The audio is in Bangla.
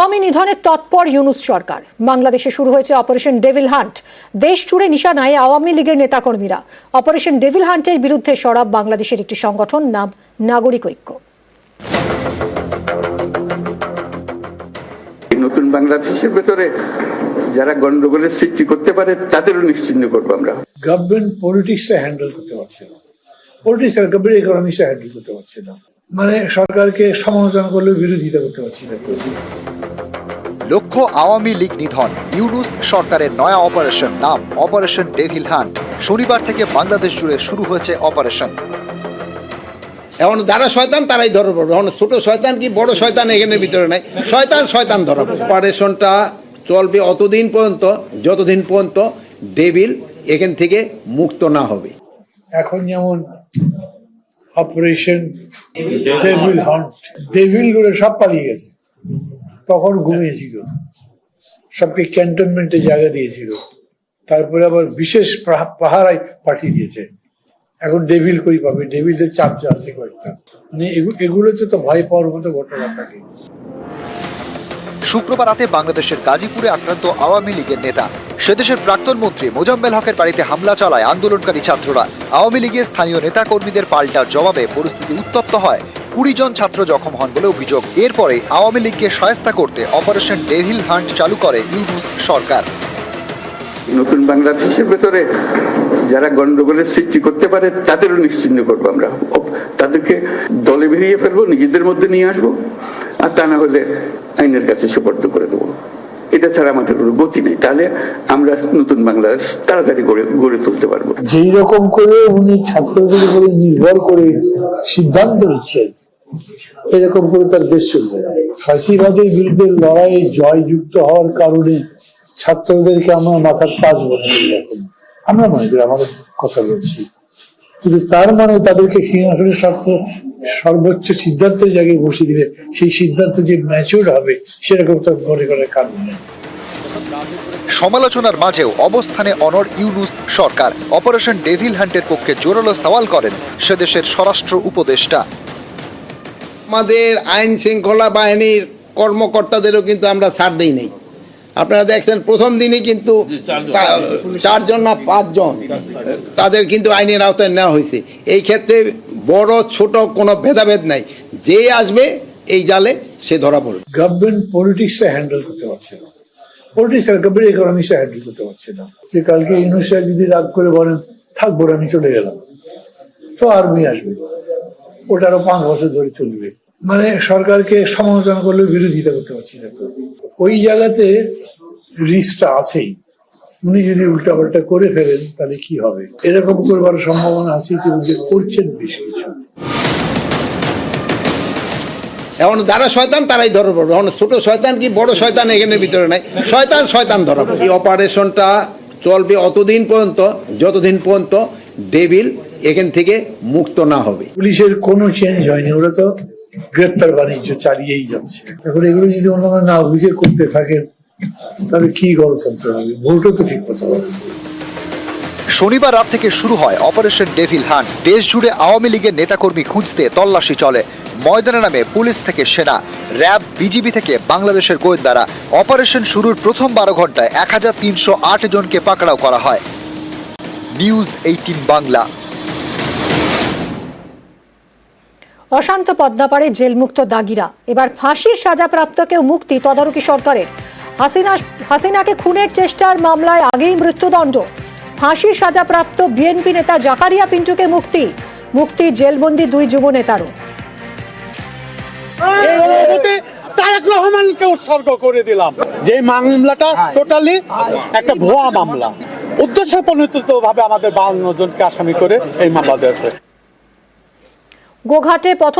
আওয়ামী নিধনের তৎপর ইউনুস সরকার। বাংলাদেশে শুরু হয়েছে অপারেশন ডেভিল হান্ট। দেশ জুড়ে নিশানায় আওয়ামী লীগের নেতাকর্মীরা। অপারেশন ডেভিল হান্টের বিরুদ্ধে সরব বাংলাদেশের একটি সংগঠন নাম নাগরিক ঐক্য। নতুন বাংলাদেশের ভেতরে যারা গন্ডগোলের সৃষ্টি করতে পারে তাদেরও নিশ্চিন্ন করব আমরা। গভর্নমেন্ট পলিটিক্সটা হ্যান্ডেল করতে পারছে না। পলিটিক্স আর গভর্নমেন্ট ইকোনমিক্সটা হ্যান্ডেল করতে পারছে না। মানে সরকারকে সমালোচনা করলেও বিরোধিতা করতে পারছি না। লক্ষ্য আওয়ামী লীগ নিধন। ইউনুস সরকারের নয়া অপারেশন নাম অপারেশন ডেভিল হান্ট। শনিবার থেকে বাংলাদেশ জুড়ে শুরু হয়েছে অপারেশন। এখন যারা শয়তান তারাই ধরা পড়বে এখন ছোট শয়তান কি বড় শয়তান এখানে ভিতরে নাই? শয়তান শয়তান ধরা পড়বে অপারেশনটা চলবে অতদিন পর্যন্ত যতদিন পর্যন্ত ডেভিল এখান থেকে মুক্ত না হবে। এখন যেমন অপারেশন ডেভিল হান্ট ডেভিলগুলো সব পালিয়ে গেছে। তখন ঘুমিয়েছিল। সবকে ক্যান্টনমেন্টে জায়গা দিয়েছিল। তারপরে আবার বিশেষ পাহা- পাহারায় পাঠিয়ে দিয়েছে। এখন ডেভিল কই পাবে? ডেভিলদের চাপ যাচ্ছে কয়েকটা। মানে এগু- এগুলোতে তো ভয় পাওয়ার মতো ঘটনা থাকে। শুক্রবার রাতে বাংলাদেশের গাজীপুরে আক্রান্ত আওয়ামী লীগের নেতা। সেদেশের প্রাক্তন মন্ত্রী মোজাম্মেল হকের বাড়িতে হামলা চালায় আন্দোলনকারী ছাত্ররা। আওয়ামী লীগের স্থানীয় নেতা কর্মীদের পাল্টা জবাবে পরিস্থিতি উত্তপ্ত হয়। কুড়ি জন ছাত্র জখম হন বলে অভিযোগ। এরপরে আওয়ামী লীগকে সহায়তা করতে অপারেশন ডেভিল হান্ট চালু করে ইউনুস সরকার। নতুন বাংলাদেশের ভেতরে যারা গন্ডগোলের সৃষ্টি করতে পারে তাদেরও নিশ্চিন্ন করব আমরা। তাদেরকে দলে বেরিয়ে ফেলব নিজেদের মধ্যে নিয়ে আসব আর তা না হলে আইনের কাছে সুপর্দ করে দেবো। এটা ছাড়া আমাদের কোনো গতি নেই। তাহলে আমরা নতুন বাংলাদেশ তাড়াতাড়ি গড়ে গড়ে তুলতে পারব। যেই রকম করে উনি ছাত্রদের উপরে নির্ভর করে সিদ্ধান্ত নিচ্ছেন এরকম করে তার দেশ চলবে না। ফাঁসিবাদের বিরুদ্ধে লড়াইয়ে জয়যুক্ত হওয়ার কারণে ছাত্রদেরকে আমরা মাথার তাজ বলে এখন আমরা মনে করি আমাদের কথা বলছি। কিন্তু তার মানে তাদেরকে সিংহাসনের সর্ব- সর্বোচ্চ সিদ্ধান্তের জায়গায় বসে দিলে সেই সিদ্ধান্ত যে ম্যাচিউর হবে সেরকম তো মনে করার কারণ নেই। সমালোচনার মাঝেও অবস্থানে অনর ইউনুস সরকার অপারেশন ডেভিল হান্টের পক্ষে জোরালো সওয়াল করেন সেদেশের স্বরাষ্ট্র উপদেষ্টা। আমাদের আইন শৃঙ্খলা বাহিনীর কর্মকর্তাদেরও কিন্তু আমরা ছাড় দিই নেই। আপনারা দেখছেন প্রথম দিনই কিন্তু চারজন। না পাঁচজন তাদের কিন্তু আইনের আওতায় নেওয়া হয়েছে। এই ক্ষেত্রে বড় ছোট কোনো ভেদাভেদ নাই। যে আসবে এই জালে সে ধরা পড়বে। গভর্নমেন্ট পলিটিক্সটা হ্যান্ডেল করতে পারছে না। পলিটিক্স আর গভর্নমেন্ট ইকোনমিক্সটা হ্যান্ডেল করতে পারছে না। যে কালকে সাহেব যদি রাগ করে বলেন থাকব না, আমি চলে গেলাম। তো আর্মি আসবে। ওটা আরও পাঁচ বছর ধরে চলবে। মানে সরকারকে সমালোচনা করলেও বিরোধিতা করতে পারছি না। ওই জায়গাতে রিস্কটা আছেই। উনি যদি উল্টাপাল্টা করে ফেলেন, তাহলে কি হবে? এরকম করবার সম্ভাবনা আছে ইতিমধ্যে করছেন বেশ কিছু। এখন যারা শয়তান, তারাই ধরা পড়বে। এখন ছোট শয়তান কি বড় শয়তান এখানে ভিতরে নাই? শয়তান শয়তান ধরা পড়বে। এই অপারেশনটা চলবে অতদিন পর্যন্ত, যতদিন পর্যন্ত ডেভিল এখান থেকে মুক্ত না হবে। পুলিশের কোনো চেঞ্জ হয়নি ওরা তো গ্রেপ্তার বাণিজ্য চালিয়েই যাচ্ছে। এখন এগুলো যদি অন্যরা না বুঝে করতে থাকেন তাহলে কি গণতন্ত্র হবে? ভোটও তো ঠিক করতে পারবে শনিবার রাত থেকে শুরু হয় অপারেশন ডেভিল হান্ট। দেশ জুড়ে আওয়ামী লীগের নেতাকর্মী খুঁজতে তল্লাশি চলে। ময়দানে নামে পুলিশ থেকে সেনা। র্যাব বিজিবি থেকে বাংলাদেশের গোয়েন্দারা। অপারেশন শুরুর প্রথম বারো ঘন্টায় এক হাজার তিনশো আট জনকে পাকড়াও করা হয়। News eighteen Bangla. অশান্ত পদ্মাপাড়ে জেলমুক্ত দাগিরা। এবার ফাঁসির সাজাপ্রাপ্তকেও মুক্তি তদারকি সরকারের। হাসিনা, হাসিনাকে খুনের চেষ্টার মামলায় আগেই মৃত্যুদণ্ড। ফাঁসির সাজাপ্রাপ্ত বিএনপি নেতা জাকারিয়া পিন্টুকে মুক্তি। মুক্তি জেলবন্দি দুই যুব নেতারও। তারেক রহমানকে উৎসর্গ করে দিলাম। যে মামলাটা টোটালি একটা ভুয়া মামলা। উদ্দেশ্য প্রণোদিত ভাবে আমাদের বাউন্ন জনকে আসামি করে এই মামলা দিয়েছে। গোঘাটে পথ